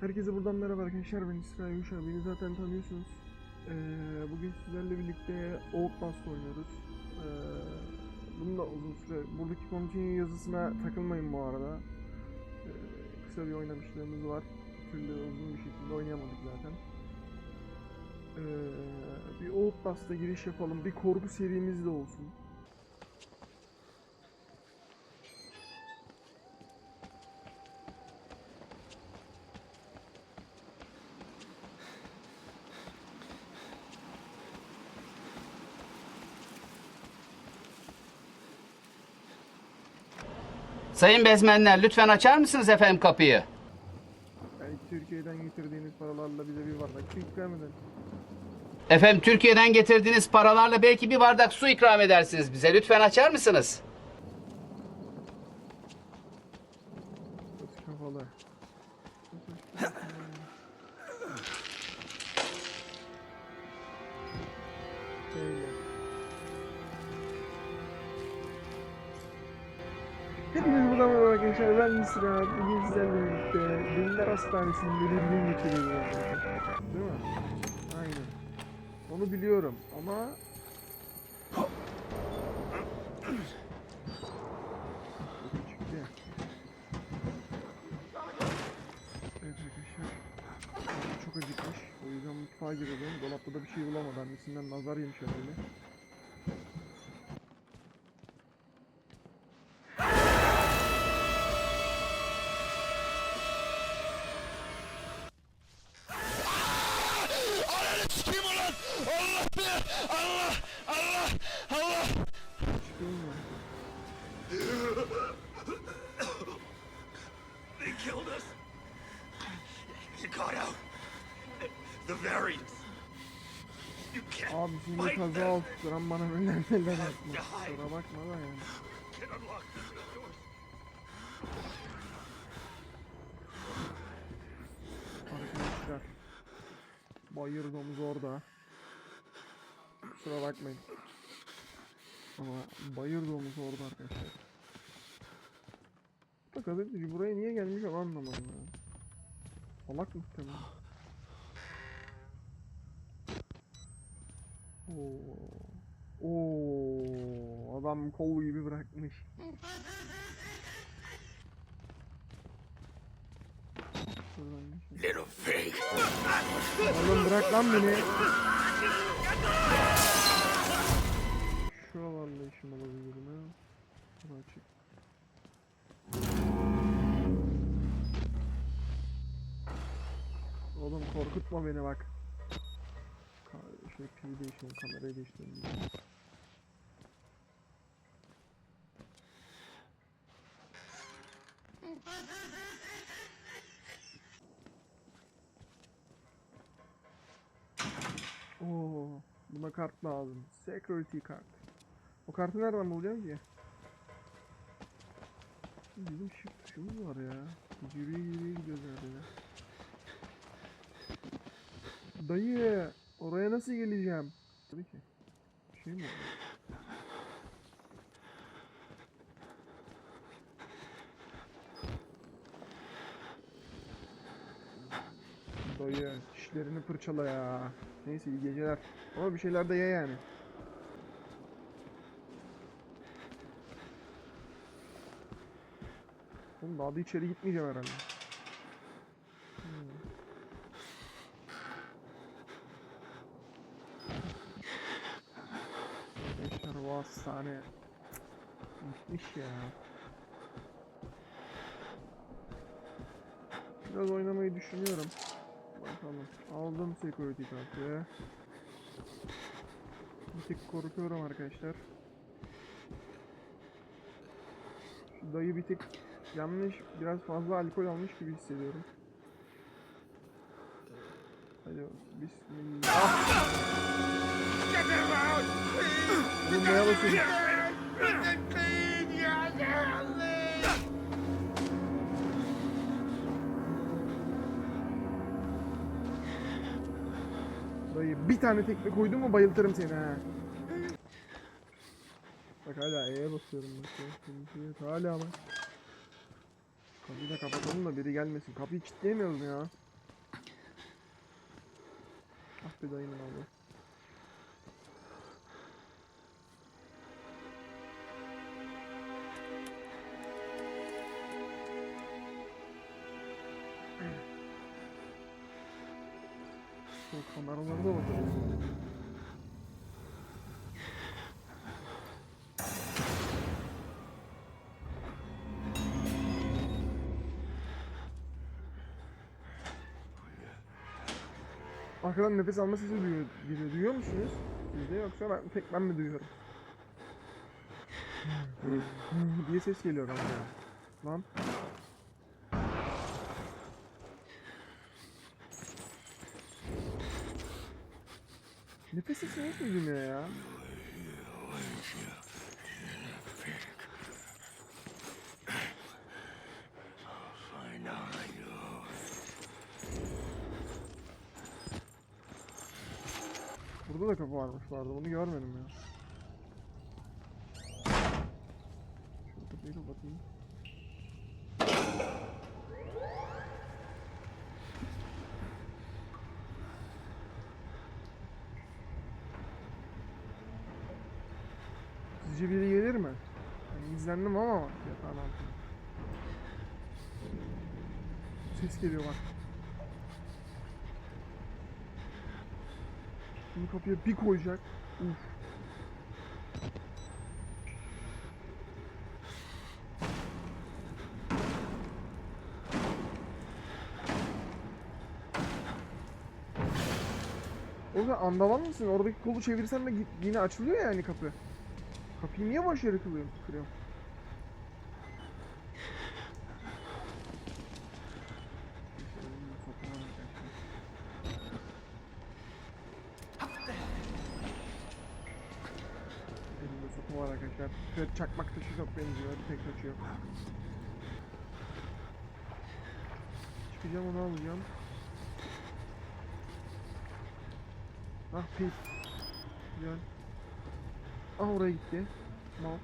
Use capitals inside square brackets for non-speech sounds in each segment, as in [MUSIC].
Herkese buradan merhaba arkadaşlar ben İsrail Uşa beni zaten tanıyorsunuz. Ee, bugün sizlerle birlikte Outlast oynuyoruz. Ee, bunu da uzun süre buradaki continue yazısına takılmayın bu arada. Ee, kısa bir oynamışlığımız var. Türlü uzun bir şekilde oynayamadık zaten. Ee, bir Outlast'a giriş yapalım. Bir korku serimiz de olsun. Sayın bezmenler lütfen açar mısınız efendim kapıyı? Belki Türkiye'den getirdiğiniz paralarla bize bir bardak su ikram edin. Efendim Türkiye'den getirdiğiniz paralarla belki bir bardak su ikram edersiniz bize. Lütfen açar mısınız? Kafalı. Şöyle. Hepiniz buradan merhaba arkadaşlar. Ben Misra. Bugün sizlerle birlikte Deliler Hastanesi'nde bir gün geçiriyoruz arkadaşlar. Değil mi? Aynen. Onu biliyorum ama çok acıkmış. O yüzden mutfağa girelim. Dolapta da bir şey bulamadı. Annesinden nazar yemiş herhalde. Kaza olduran bana neler neler yapmış. Kusura bakma da yani. Arkadaşlar. Bayır domuz orada. Kusura bakmayın. Ama bayır domuz orada arkadaşlar. Bu gazeteci buraya niye gelmiş onu anlamadım ya. Salak muhtemelen. Oo. Oo, adam kol gibi bırakmış. Little pig. Oğlum bırak lan beni. Şuralarla işim olabilir mi? Şura açık. Oğlum korkutma beni bak. Şey pili değiştirelim, kamerayı değiştirelim. Oo, buna kart lazım. Security kart. O kartı nereden bulacağım ki? Bizim shift tuşumuz var ya. Yürüye yürüye gidiyoruz herhalde. Dayı, oraya nasıl geleceğim? Tabii ki. Bir şey mi? Dayı, dişlerini fırçala ya. Neyse iyi geceler. Ama bir şeyler de ye yani. Oğlum daha da içeri gitmeyeceğim herhalde. Hastane gitmiş ya. Biraz oynamayı düşünüyorum. Bakalım. Aldım security kartı. Bir tık korkuyorum arkadaşlar. Şu dayı bir tık yanlış, biraz fazla alkol almış gibi hissediyorum. Hadi bismillah. Clean your Dayı bir tane tekme koydun mu bayıltırım seni ha. Bak hala E'ye basıyorum bak. Hala bak. Kapıyı da kapatalım da biri gelmesin. Kapıyı kilitleyemiyoruz ya? Ah be dayımın oğlu. Arkadan nefes alma sesi duyuyor, geliyor. Duyuyor musunuz? Siz de yoksa ben, tek ben mi duyuyorum? diye ses geliyor ya. Lan. Nefes sesi nasıl duymuyor ya? Burada da kapı varmış vardı. Bunu görmedim ya. Şu kapıyı kapatayım. Sizce biri gelir mi? Ben izlendim ama yatağın altına. Ses geliyor bak. Şimdi kapıya bir koyacak. Uf. Orada andaval mısın? Oradaki kolu çevirsen de yine açılıyor yani kapı. Kapıyı niye başarı kılıyorum? Kırıyorum. Arkadaşlar. Şöyle çakmak taşı çok benziyor. Tek taşı yok. Çıkacağım onu alacağım. Ah pil. Güzel. Ah oraya gitti. Mal.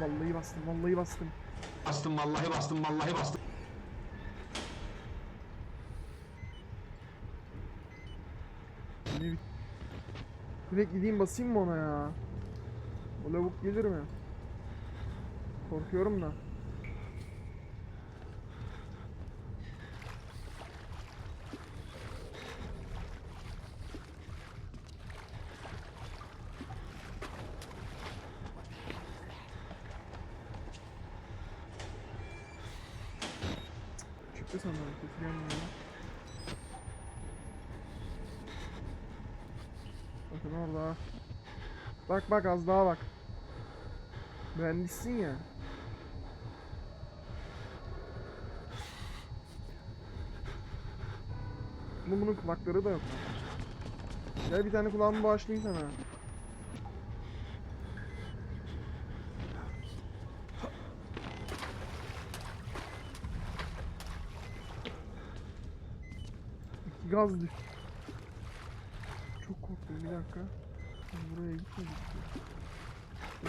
Vallahi bastım, vallahi bastım. Bastım vallahi bastım vallahi bastım. Yine bir... Direkt gideyim basayım mı ona ya? O lavuk gelir mi? Korkuyorum da. Çıktı sanırım. Sesi gelmiyor. Bakın orada. Bak bak az daha bak. Mühendissin ya. Bunun, bunun kulakları da yok. Gel bir tane kulağımı bağışlayayım sana. İki gaz düştü. Bir dakika. Buraya gitmedik.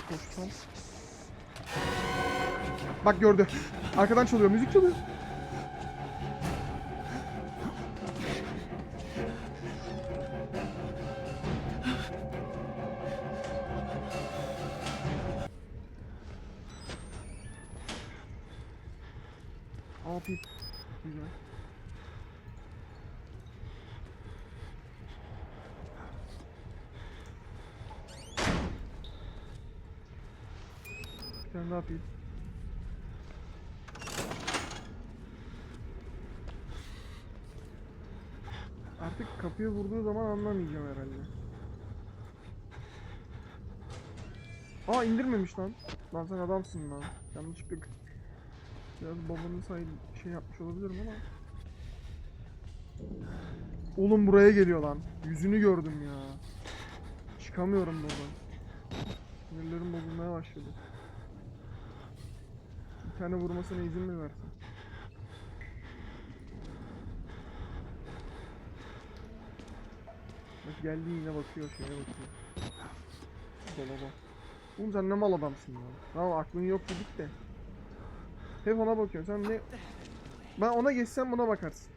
Koşsam. Bak gördü. Arkadan çalıyor. Müzik çalıyor. Tane daha pil. Artık kapıyı vurduğu zaman anlamayacağım herhalde. Aa indirmemiş lan. Lan sen adamsın lan. Yanlışlıkla biraz babanın say şey yapmış olabilirim ama. Oğlum buraya geliyor lan. Yüzünü gördüm ya. Çıkamıyorum buradan. Sinirlerim bozulmaya başladı. Tane vurmasına izin mi versin? Bak geldi yine bakıyor şeye bakıyor. Dolaba. Oğlum sen ne mal adamsın ya. Tamam aklın yok dedik de. Hep ona bakıyorsun. Sen ne... Ben ona geçsem buna bakarsın.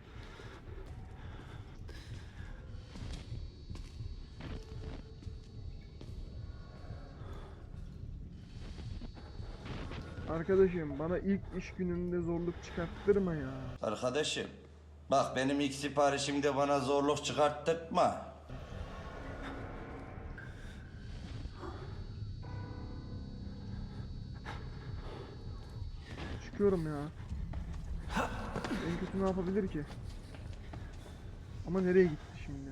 Arkadaşım bana ilk iş gününde zorluk çıkarttırma ya. Arkadaşım, bak benim ilk siparişimde bana zorluk çıkarttırtma. Çıkıyorum ya. En kötü ne yapabilir ki? Ama nereye gitti şimdi?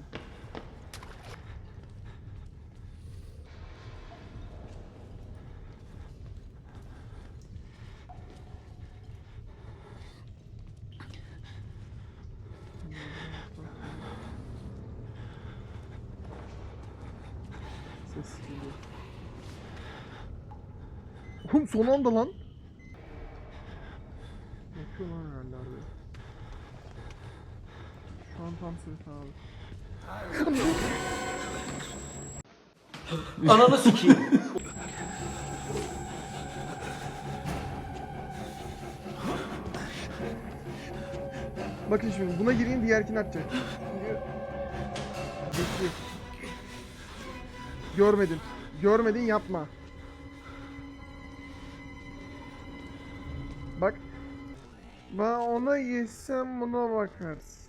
Ses geliyor. Oğlum son anda lan. Yapıyor lan herhalde abi. Şu an tam sırası abi. [LAUGHS] Ananı sikeyim. Bakın şimdi buna gireyim diğerkini atacak. Şimdi... Görmedin. Görmedin yapma. Bak. Ben ona yesem buna bakarsın.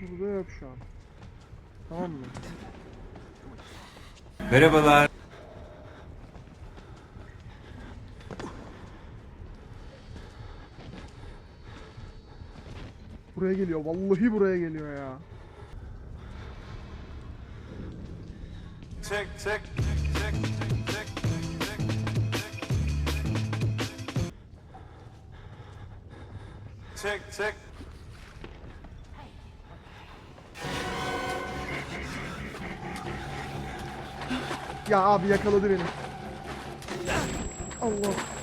Burada yok şu an. Tamam mı? Merhabalar. Buraya geliyor. Vallahi buraya geliyor ya. Çek çek çek çek çek çek Ya abi yakaladı beni. Allah.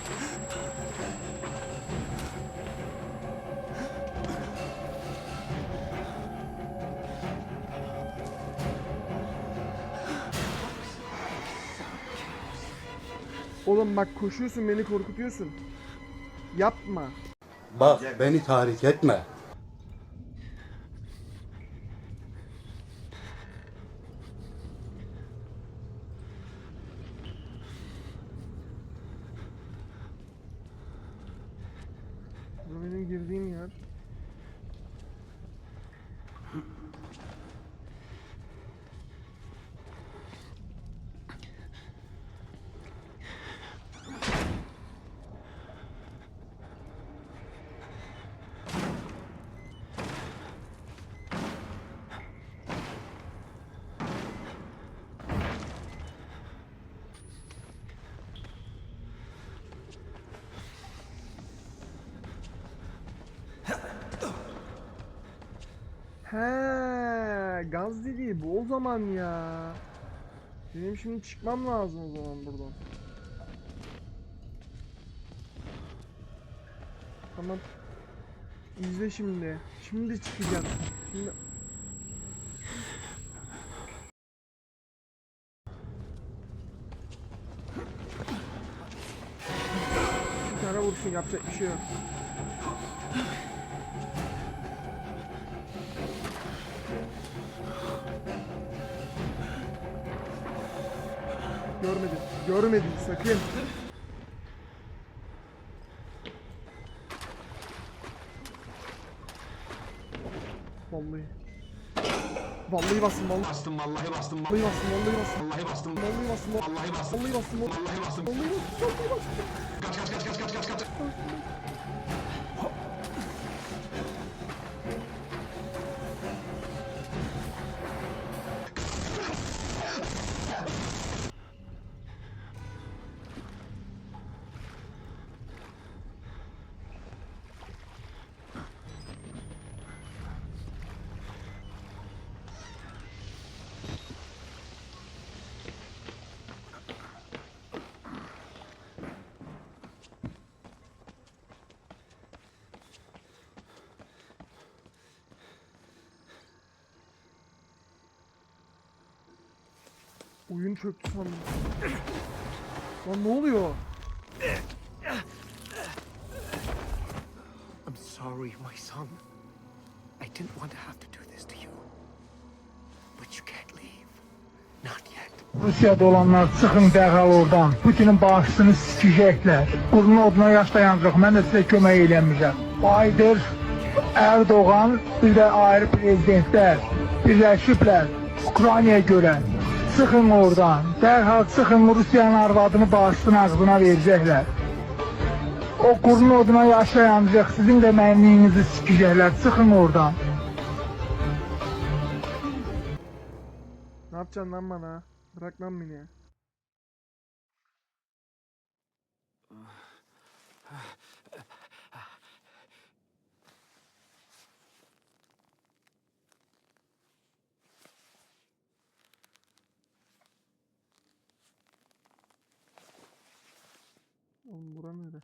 Oğlum bak koşuyorsun beni korkutuyorsun. Yapma. Bak beni tahrik etme. Bu benim girdiğim yer. He, gaz dediği bu o zaman ya. Benim şimdi çıkmam lazım o zaman buradan. Tamam. İzle şimdi. Şimdi çıkacağız. Şimdi Bir tane vursun yapacak bir şey yok. Görmedin. Görmedin sakın. Vallahi. Vallahi bastım vallahi. Bastım vallahi bastım Vallahi bastım vallahi bastım. vallahi bastım Vallahi bastım. vallahi bastım Vallahi bastım. vallahi bastım Vallahi bastım. Vallahi bastım. kaç kaç kaç kaç kaç kaç kaç Oyun çöktü sandım. Lan ne oluyor? I'm sorry, my son. I didn't want to have to do this to you. But you can't leave. Not yet. Rusiyada olanlar çıxın dərhal oradan. Putinin bağışçısını sikəcəklər. Qurun oduna yaş dayanacaq. Mən də sizə kömək eləməyəcəm. Baydır, Erdoğan, bir də ayrı prezidentlər birləşiblər Ukraynaya görə. Çıxın oradan. Dərhal çıxın Rusiyanın arvadını bağışçının ağzına verəcəklər. O qurun oduna yaş dayanacaq. Sizin də mənliyinizi sikəcəklər. Çıxın oradan. Ne yapacaksın lan bana? Bırak lan beni. Oğlum bura nere?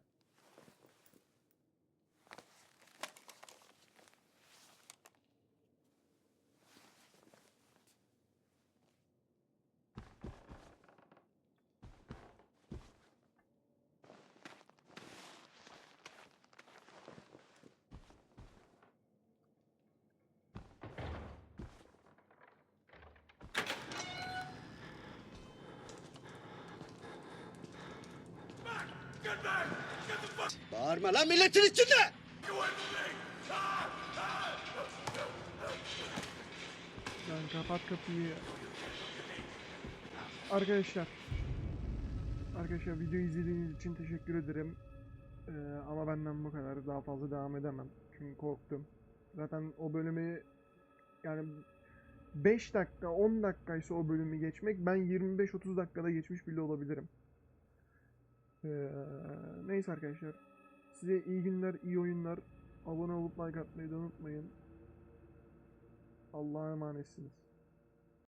Bağırma lan milletin içinde. Yani kapat kapıyı. Arkadaşlar. Arkadaşlar video izlediğiniz için teşekkür ederim. Ee, ama benden bu kadar. Daha fazla devam edemem. Çünkü korktum. Zaten o bölümü yani 5 dakika 10 dakikaysa o bölümü geçmek ben 25-30 dakikada geçmiş bile olabilirim. Ee, neyse arkadaşlar. Size iyi günler, iyi oyunlar. Abone olup like atmayı da unutmayın. Allah'a emanetsiniz.